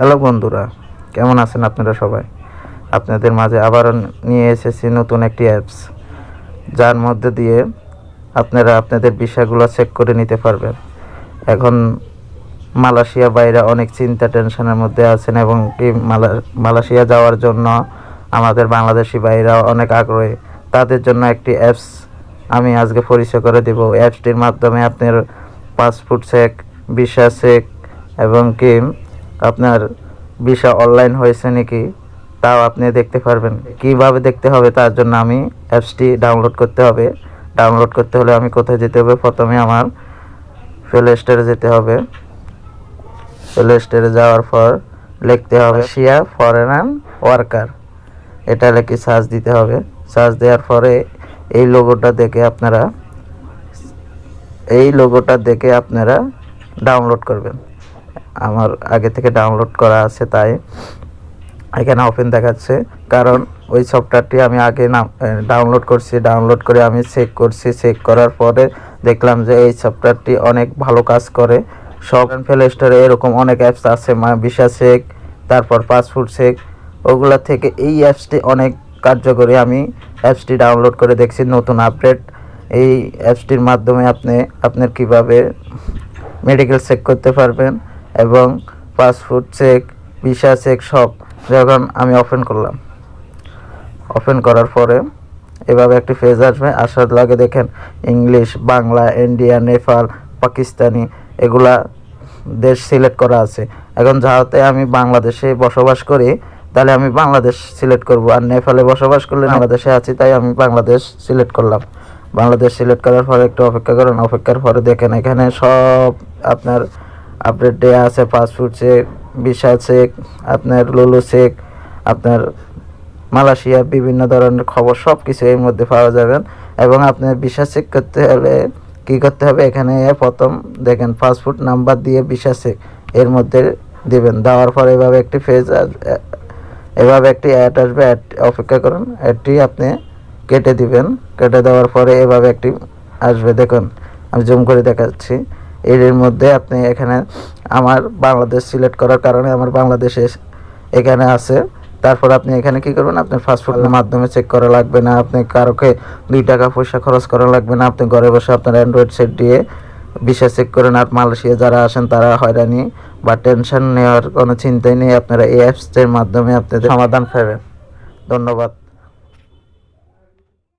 Hello বন্ধুরা, কেমন আছেন আপনারা সবাই? আপনাদের মাঝে আবার নিয়ে এসেছি নতুন একটি অ্যাপস যার মধ্যে দিয়ে আপনারা আপনাদের বিষয়গুলো চেক করে নিতে পারবেন। এখন মালয়েশিয়া বাইরে অনেক চিন্তা, টেনশনের মধ্যে আছেন এবং কি মালা- মালয়েশিয়া যাওয়ার জন্য আমাদের বাংলাদেশি বাইরা অনেক আগ্রহী। তাদের জন্য একটি অ্যাপস আমি আজকে পরিচয় করে দেব। অ্যাপসটির মাধ্যমে আপনার পাসপোর্ট চেক ভিসা চেক এবং কি আপনার ভিসা অনলাইন হয়েছে নাকি, তাও আপনি দেখতে পারবেন। কীভাবে দেখতে হবে তার জন্য আমি অ্যাপসটি ডাউনলোড করতে হবে। ডাউনলোড করতে হলে আমি কোথায় যেতে হবে? প্রথমে আমার প্লে স্টোরে যেতে হবে। প্লে স্টোরে যাওয়ার পর লিখতে হবে শিয়া ফরেন ওয়ার্কার এটা লিখে সার্চ দিতে হবে। সার্চ দেওয়ার পরে এই লোগোটা দেখে আপনারা, এই লোগোটা দেখে আপনারা ডাউনলোড করবেন। আমার আগে থেকে ডাউনলোড করা আছে তাই এখানে ওপেন দেখাচ্ছে। কারণ ওই সফটওয়্যারটি আমি আগে নাম ডাউনলোড করছি ডাউনলোড করে আমি চেক করছি। চেক করার পরে দেখলাম যে এই সফটওয়্যারটি অনেক ভালো কাজ করে। সব প্লে স্টোরে এরকম অনেক অ্যাপস আছে বিশা চেক তারপর পাসপোর্ট চেক ওগুলা থেকে এই অ্যাপসটি অনেক কার্যকরী। আমি অ্যাপসটি ডাউনলোড করে দেখছি, নতুন আপডেট এই অ্যাপসটির মাধ্যমে আপনি, আপনার কীভাবে মেডিকেল চেক করতে পারবেন। এবং পাসপোর্ট চেক ভিসা চেক সব যখন আমি ওপেন করলাম। ওপেন করার পরে এভাবে একটি পেজ আসবে। আসার লাগে দেখেন ইংলিশ বাংলা ইন্ডিয়া নেপাল পাকিস্তানি এগুলা দেশ সিলেক্ট করা আছে। এখন যাহাতে আমি বাংলাদেশে বসবাস করি তাহলে আমি বাংলাদেশ সিলেক্ট করব। আর নেপালে বসবাস করলে বাংলাদেশে আছি তাই আমি বাংলাদেশ সিলেক্ট করলাম। বাংলাদেশ সিলেক্ট করার পরে একটু অপেক্ষা করেন। অপেক্ষার পরে দেখেন এখানে সব আপনার আপডেট দেওয়া আছে ফাস্টফুড চেক ভিসা চেক আপনার লুলু চেক আপনার মালয়েশিয়ার বিভিন্ন ধরনের খবর সব কিছু এর মধ্যে পাওয়া যাবেন। এবং আপনার বিশ্বাস চেক করতে হলে কি করতে হবে? এখানে প্রথম দেখেন পাসপোর্ট নাম্বার দিয়ে বিশ্বাস চেক এর মধ্যে দিবেন। দেওয়ার পর এভাবে একটি ফেজ এভাবে একটি অ্যাড আসবে অ্যাড অপেক্ষা করুন অ্যাডটি আপনি কেটে দিবেন। কেটে দেওয়ার পরে এভাবে একটি আসবে। দেখুন, আমি জুম করে দেখাচ্ছি। এর মধ্যে আপনি এখানে আমার বাংলাদেশ সিলেক্ট করার কারণে আমার বাংলাদেশে এখানে আছে। তারপর আপনি এখানে কি করবেন? আপনার ফাস্টফুডের মাধ্যমে চেক করা লাগবে না। আপনি কারোকে দুই টাকা পয়সা খরচ করা লাগবে না। আপনি ঘরে বসে আপনার অ্যান্ড্রয়েড সেট দিয়ে ভিসা চেক করেন আর মালয়েশিয়া যারা আসেন তারা হয়রানি বা টেনশন নেওয়ার কোনো চিন্তাই নেই। আপনারা এই অ্যাপসের মাধ্যমে আপনাদের সমাধান পাবেন। ধন্যবাদ।